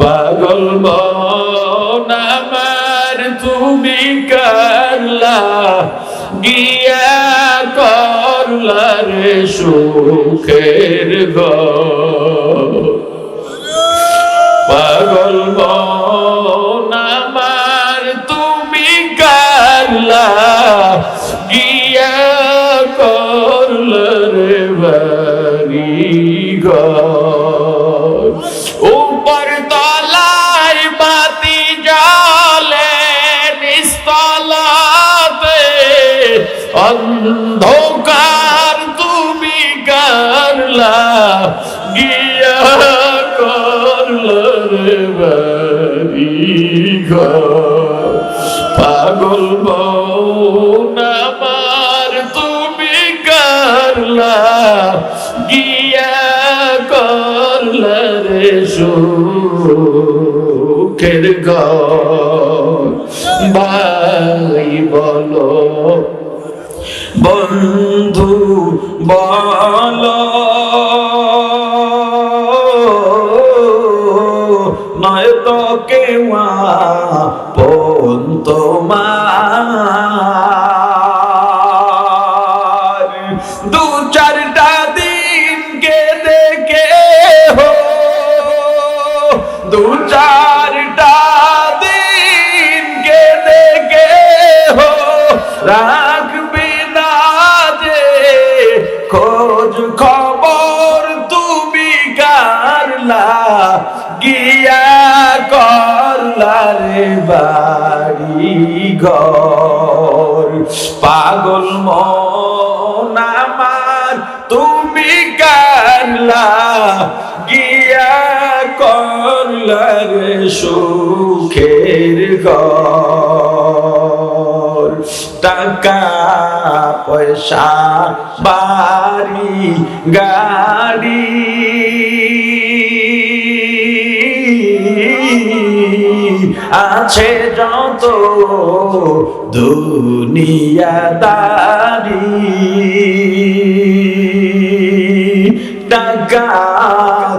পাগল মন আমার, তুমি কারলা, গিয়া করলা রে সুখের পাগল মন আমার, তুমি কারলা, গিয়া করলা রে বাড়ি ঘর। ঘর পাগল আমার তুমি কারলা গিয়া করলা রে সুখের ভাই বলো বন্ধু বল। কেওয়া পন তোমার। দু চারটা দিন কে দেখে হো দু চারটা দিন কে দেখে হো রাখবি না যে খোঁজ খবর বাড়ি ঘর। পাগল আমার, তুমি কারলা গিয়া করলা রে সুখের ঘর। টাকা, পয়সা, বাড়ি, গাড়ি আছে যত দুনিয়াদারি টাকা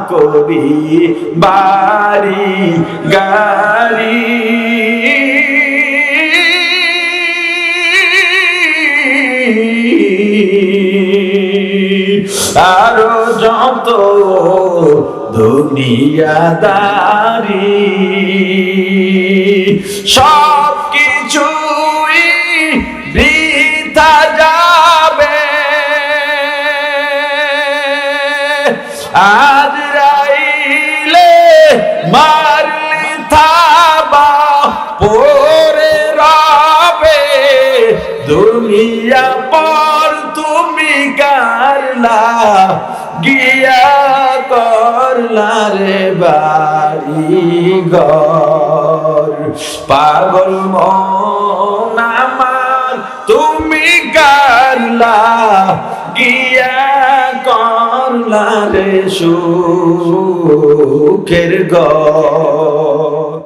করি বাড়ি গাড়ি। আরও যত দুনিয়াদারি সব কিছুই বৃথা যাবে। আজ রাইলে মারলি থাবা পরে রবে। দুনিয়া পর তুমি কারলা। গিয়া করলা রে বাড়ি ঘর পাগল আমার তুমি কারলা গিয়া করলা রে সুখের ঘর।